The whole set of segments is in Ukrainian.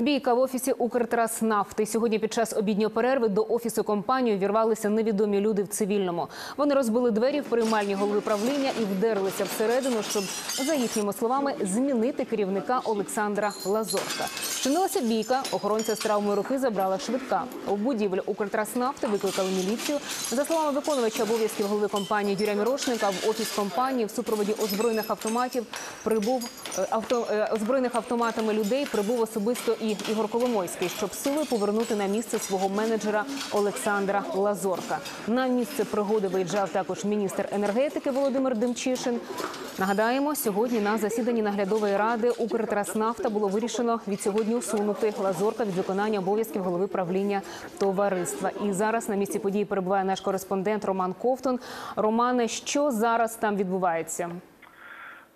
Бійка в офісі Укртранснафти. Сьогодні під час обідньої перерви до офісу компанії вірвалися невідомі люди в цивільному. Вони розбили двері в приймальні голови правління і вдерлися всередину, щоб, за їхніми словами, змінити керівника Олександра Лазорка. Чинилася бійка. Охоронця з травмою руки забрала швидка. У будівлю Укртранснафти викликали міліцію. За словами виконувача обов'язків голови компанії Юрія Мірошника, в офіс компанії в супроводі озброєних автоматів прибув е, авто е, озброєних автоматами людей. Прибув особисто і Ігор Коломойський, щоб силою повернути на місце свого менеджера Олександра Лазорка. На місце пригоди виїжджав також міністр енергетики Володимир Демчишин. Нагадаємо, сьогодні на засіданні наглядової ради Укртранснафта було вирішено від сьогодні усунути Лазорка від виконання обов'язків голови правління товариства. І зараз на місці події перебуває наш кореспондент Роман Ковтун. Романе, що зараз там відбувається?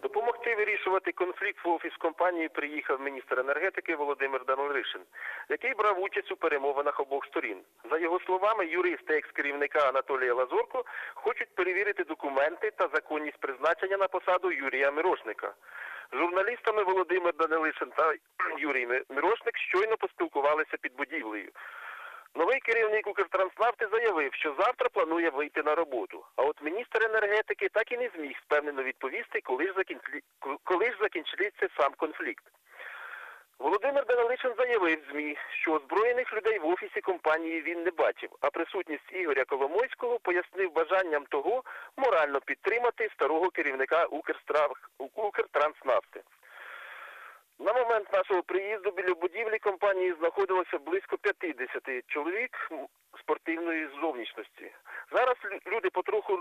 Допомогти вирішувати конфлікт в офіс компанії приїхав міністр енергетики Володимир Данилишин, який брав участь у перемовинах обох сторін. За його словами, юристи екс-керівника Анатолія Лазорко хочуть перевірити документи та законність призначення на посаду Юрія Мирошника. Журналістами Володимир Данилишин та Юрій Мирошник щойно поспілкувалися під будівлею. Новий керівник Укртранснафти заявив, що завтра планує вийти на роботу. А от міністр енергетики так і не зміг впевнено відповісти, коли ж, закінчи... коли ж закінчиться сам конфлікт. Володимир Данилишин заявив ЗМІ, що озброєних людей в офісі компанії він не бачив, а присутність Ігоря Коломойського пояснив бажанням того морально підтримати старого керівника Укртранснафти. На момент нашого приїзду біля будівлі компанії знаходилося близько 50 чоловік спортивної зовнішності. Зараз люди потроху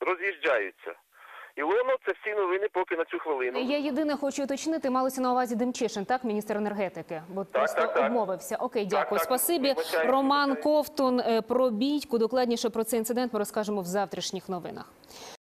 роз'їжджаються. І воно це всі новини поки на цю хвилину. Я єдине хочу уточнити, малося на увазі Демчишин, так, міністр енергетики, бо просто так, так. обмовився. Окей, дякую. так. Спасибі. Вибачаю, Роман. Ковтун е, про бійку. Докладніше про цей інцидент ми розкажемо в завтрашніх новинах.